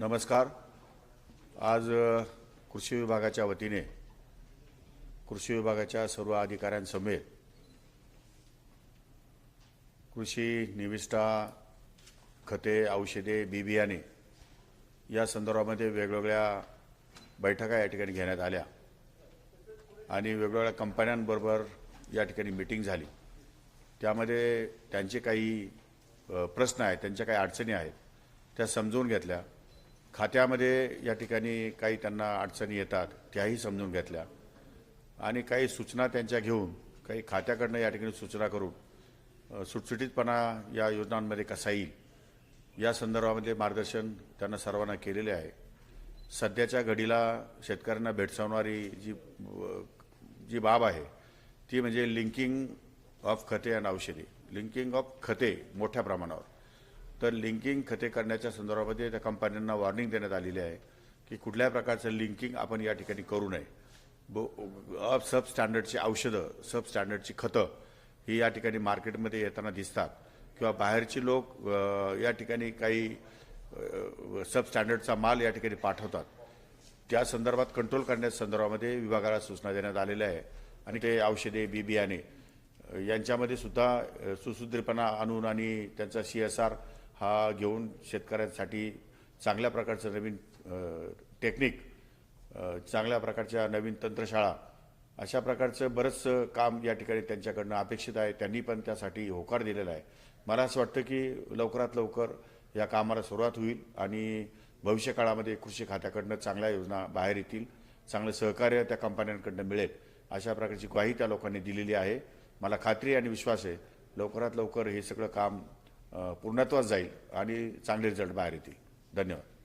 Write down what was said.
नमस्कार. आज कृषी विभागाच्या वतीने कृषी विभागाच्या सर्व अधिकाऱ्यांसमेत कृषी निविष्ठा खते औषधे बी बियाणे या संदर्भामध्ये वेगवेगळ्या बैठका या ठिकाणी घेण्यात आल्या आणि वेगवेगळ्या कंपन्यांबरोबर या ठिकाणी मिटिंग झाली. त्यामध्ये त्यांचे काही प्रश्न आहेत त्यांच्या काही अडचणी आहेत त्या समजून घेतल्या. खात्यामध्ये या ठिकाणी काही त्यांना अडचणी येतात त्याही समजून घेतल्या. आणि काही सूचना त्यांच्या घेऊन काही खात्याकडनं या ठिकाणी सूचना करून सुटसुटीतपणा या योजनांमध्ये कसा येईल या संदर्भामध्ये मार्गदर्शन त्यांना सर्वांना केलेले आहे. सध्याच्या घडीला शेतकऱ्यांना भेडसावणारी जी जी बाब आहे ती म्हणजे लिंकिंग ऑफ खते आणि औषधी. लिंकिंग ऑफ खते मोठ्या प्रमाणावर. तर लिंकिंग खते करण्याच्या संदर्भामध्ये त्या कंपन्यांना वॉर्निंग देण्यात आलेली आहे की कुठल्या प्रकारचं लिंकिंग आपण या ठिकाणी करू नये. ब अप सब स्टँडर्डची औषधं सब स्टँडर्डची खतं ही या ठिकाणी मार्केटमध्ये येताना दिसतात. किंवा बाहेरची लोक या ठिकाणी काही सब स्टँडर्डचा माल या ठिकाणी पाठवतात. त्या संदर्भात कंट्रोल करण्याच्या संदर्भामध्ये विभागाला सूचना देण्यात आलेल्या आहे. आणि ते औषधे बी बियाणे यांच्यामध्ये सुद्धा अ, सुसूत्रीपणा आणून आणि त्यांचा सी एस आर हा घेऊन शेतकऱ्यांसाठी चांगल्या प्रकारचं नवीन टेक्निक चांगल्या प्रकारच्या नवीन तंत्रशाळा अशा प्रकारचं बरंचसं काम या ठिकाणी त्यांच्याकडनं अपेक्षित आहे. त्यांनी पण त्यासाठी होकार दिलेला आहे. मला असं वाटतं की लवकरात लवकर या कामाला सुरुवात होईल आणि भविष्य काळामध्ये कृषी खात्याकडनं चांगल्या योजना बाहेर येतील चांगलं सहकार्य त्या कंपन्यांकडनं मिळेल अशा प्रकारची ग्वाही त्या लोकांनी दिलेली आहे. मला खात्री आणि विश्वास आहे लवकरात लवकर हे सगळं काम अ, पूर्णत्वास जाईल आणि चांगले रिझल्ट बाहेर येतील. धन्यवाद.